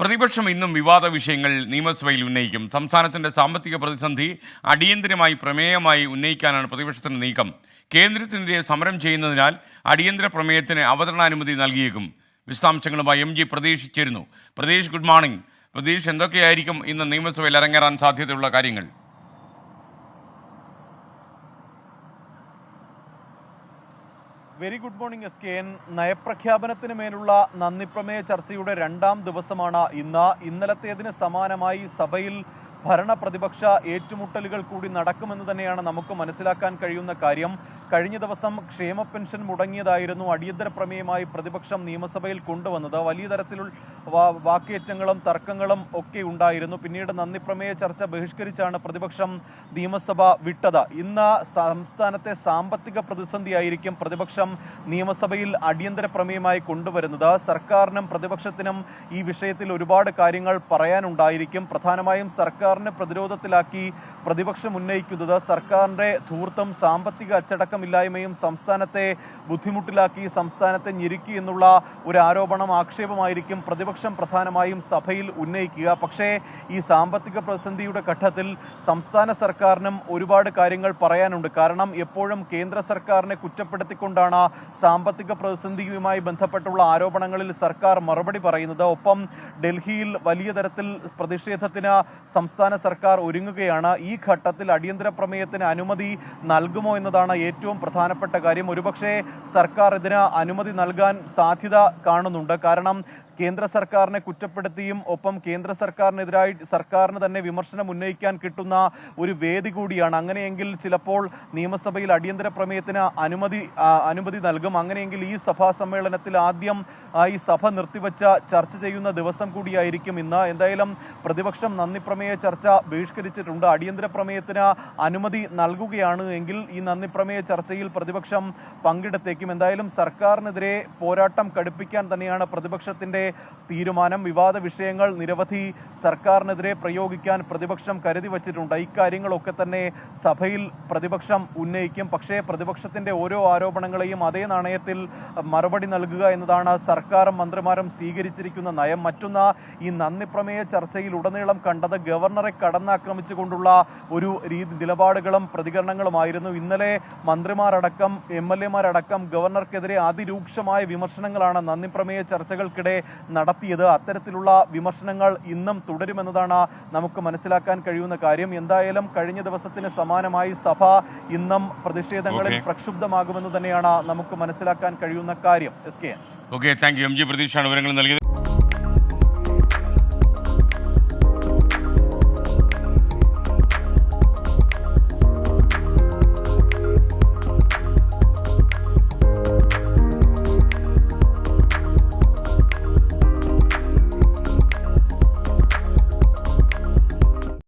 പ്രതിപക്ഷം ഇന്നും വിവാദ വിഷയങ്ങൾ നിയമസഭയിൽ ഉന്നയിക്കും. സംസ്ഥാനത്തിന്റെ സാമ്പത്തിക പ്രതിസന്ധി അടിയന്തരമായി പ്രമേയമായി ഉന്നയിക്കാനാണ് പ്രതിപക്ഷത്തിന്റെ നീക്കം. കേന്ദ്രത്തിനെതിരെ സമരം ചെയ്യുന്നതിനാൽ അടിയന്തര പ്രമേയത്തിന് അവതരണാനുമതി നൽകിയേക്കും. വിശദാംശങ്ങളുമായി എം ജി പ്രതീഷ് ചേരുന്നു. Pratheesh good morning. പ്രതീഷ് എന്തൊക്കെയായിരിക്കും ഇന്ന് നിയമസഭയിൽ അരങ്ങേറാൻ സാധ്യതയുള്ള കാര്യങ്ങൾ? Very good morning S K N. നയപ്രഖ്യാപനത്തിന് മേലുള്ള നന്ദിപ്രമേയ ചർച്ചയുടെ രണ്ടാം ദിവസമാണ് ഇന്ന്. ഇന്നലത്തേതിന് സമാനമായി സഭയിൽ ഭരണ പ്രതിപക്ഷ ഏറ്റുമുട്ടലുകൾ കൂടി നടക്കുമെന്ന് തന്നെയാണ് നമുക്ക് മനസ്സിലാക്കാൻ കഴിയുന്ന കാര്യം. കഴിഞ്ഞ ദിവസം ക്ഷേമ പെൻഷൻ മുടങ്ങിയതായിരുന്നു. അടിയന്തര പ്രമേയമായി പ്രതിപക്ഷം നിയമസഭയിൽ കൊണ്ടുവന്നത്. വലിയ തരത്തിലുള്ള വാക്കേറ്റങ്ങളും തർക്കങ്ങളും ഒക്കെ ഉണ്ടായിരുന്നു. പിന്നീട് നന്ദി പ്രമേയ ചർച്ച ബഹിഷ്കരിച്ചാണ് പ്രതിപക്ഷം നിയമസഭ വിട്ടത്. ഇന്ന് സംസ്ഥാനത്തെ സാമ്പത്തിക പ്രതിസന്ധിയായിരിക്കും പ്രതിപക്ഷം നിയമസഭയിൽ അടിയന്തര പ്രമേയമായി കൊണ്ടുവരുന്നത്. സർക്കാരിനും പ്രതിപക്ഷത്തിനും ഈ വിഷയത്തിൽ ഒരുപാട് കാര്യങ്ങൾ പറയാനുണ്ടായിരിക്കും. പ്രധാനമായും സർക്കാരിനെ പ്രതിരോധത്തിലാക്കി പ്രതിപക്ഷം ഉന്നയിക്കുന്നത് സർക്കാരിന്റെ ധൂർത്തം സാമ്പത്തിക അച്ചടക്കമില്ലായ്മയും സംസ്ഥാനത്തെ ബുദ്ധിമുട്ടിലാക്കി സംസ്ഥാനത്തെ ഞെരുക്കി എന്നുള്ള ഒരു ആരോപണം ആക്ഷേപമായിരിക്കും പ്രതിപക്ഷം പ്രധാനമായും സഭയിൽ ഉന്നയിക്കുക. പക്ഷേ ഈ സാമ്പത്തിക പ്രതിസന്ധിയുടെ ഘട്ടത്തിൽ സംസ്ഥാന സർക്കാരിനും ഒരുപാട് കാര്യങ്ങൾ പറയാനുണ്ട്. കാരണം എപ്പോഴും കേന്ദ്ര സർക്കാരിനെ കുറ്റപ്പെടുത്തിക്കൊണ്ടാണ് സാമ്പത്തിക പ്രതിസന്ധിയുമായി ബന്ധപ്പെട്ടുള്ള ആരോപണങ്ങളിൽ സർക്കാർ മറുപടി പറയുന്നത്. ഒപ്പം ഡൽഹിയിൽ വലിയ തരത്തിൽ പ്രതിഷേധത്തിന് സംസ്ഥാന സർക്കാർ ഒരുങ്ങുകയാണ്. ഈ ഘട്ടത്തിൽ അടിയന്തര പ്രമേയത്തിന് അനുമതി നൽകുമോ എന്നതാണ് ഏറ്റവും പ്രധാനപ്പെട്ട കാര്യം ഒരുപക്ഷെ സർക്കാർ ഇതിന് അനുമതി നൽകാൻ സാധ്യത കാണുന്നുണ്ട്. കാരണം കേന്ദ്ര സർക്കാരിനെ കുറ്റപ്പെടുത്തിയും ഒപ്പം കേന്ദ്ര സർക്കാരിനെതിരായി സർക്കാരിന് തന്നെ വിമർശനം ഉന്നയിക്കാൻ കിട്ടുന്ന ഒരു വേദി കൂടിയാണ്. അങ്ങനെയെങ്കിൽ ചിലപ്പോൾ നിയമസഭയിൽ അടിയന്തര പ്രമേയത്തിന് അനുമതി അനുമതി നൽകും. അങ്ങനെയെങ്കിൽ ഈ സഭാ സമ്മേളനത്തിൽ ആദ്യം ഈ സഭ നിർത്തിവച്ച ചർച്ച ചെയ്യുന്ന ദിവസം കൂടിയായിരിക്കും ഇന്ന്. എന്തായാലും പ്രതിപക്ഷം നന്ദി പ്രമേയ ചർച്ച ബഹിഷ്കരിച്ചിട്ടുണ്ട്. അടിയന്തര പ്രമേയത്തിന് അനുമതി നൽകുകയാണ് എങ്കിൽ ഈ നന്ദി പ്രമേയ ചർച്ചയിൽ പ്രതിപക്ഷം പങ്കെടുത്തേക്കും. എന്തായാലും സർക്കാരിനെതിരെ പോരാട്ടം കടുപ്പിക്കാൻ തന്നെയാണ് പ്രതിപക്ഷത്തിന്റെ തീരുമാനം വിവാദ വിഷയങ്ങൾ നിരവധി സർക്കാരിനെതിരെ പ്രയോഗിക്കാൻ പ്രതിപക്ഷം കരുതി വച്ചിട്ടുണ്ട്. ഇക്കാര്യങ്ങളൊക്കെ തന്നെ സഭയിൽ പ്രതിപക്ഷം ഉന്നയിക്കും. പക്ഷേ പ്രതിപക്ഷത്തിന്റെ ഓരോ ആരോപണങ്ങളെയും അതേ നാണയത്തിൽ മറുപടി നൽകുക എന്നതാണ് സർക്കാരും മന്ത്രിമാരും സ്വീകരിച്ചിരിക്കുന്ന നയം. മറ്റൊന്ന് ഈ നന്ദി പ്രമേയ ചർച്ചയിൽ ഉടനീളം കണ്ടത് ഗവർണറെ കടന്നാക്രമിച്ചുകൊണ്ടുള്ള ഒരു രീതി നിലപാടുകളും പ്രതികരണങ്ങളുമായിരുന്നു. ഇന്നലെ മന്ത്രിമാരടക്കം എം എൽ എമാരടക്കം ഗവർണർക്കെതിരെ അതിരൂക്ഷമായ വിമർശനങ്ങളാണ് നന്ദി പ്രമേയ ചർച്ചകൾക്കിടെ നടത്തിയത്. അത്തരത്തിലുള്ള വിമർശനങ്ങൾ ഇന്നും തുടരുമെന്നതാണ് നമുക്ക് മനസ്സിലാക്കാൻ കഴിയുന്ന കാര്യം. എന്തായാലും കഴിഞ്ഞ ദിവസത്തിന് സമാനമായി സഭ ഇന്നും പ്രതിഷേധങ്ങളിൽ. പ്രക്ഷുബ്ധമാകുമെന്ന് തന്നെയാണ് നമുക്ക് മനസ്സിലാക്കാൻ കഴിയുന്ന കാര്യം. S K okay thank you. M G പ്രതീക്ഷയാണ് വിവരങ്ങൾ നൽകിയത്.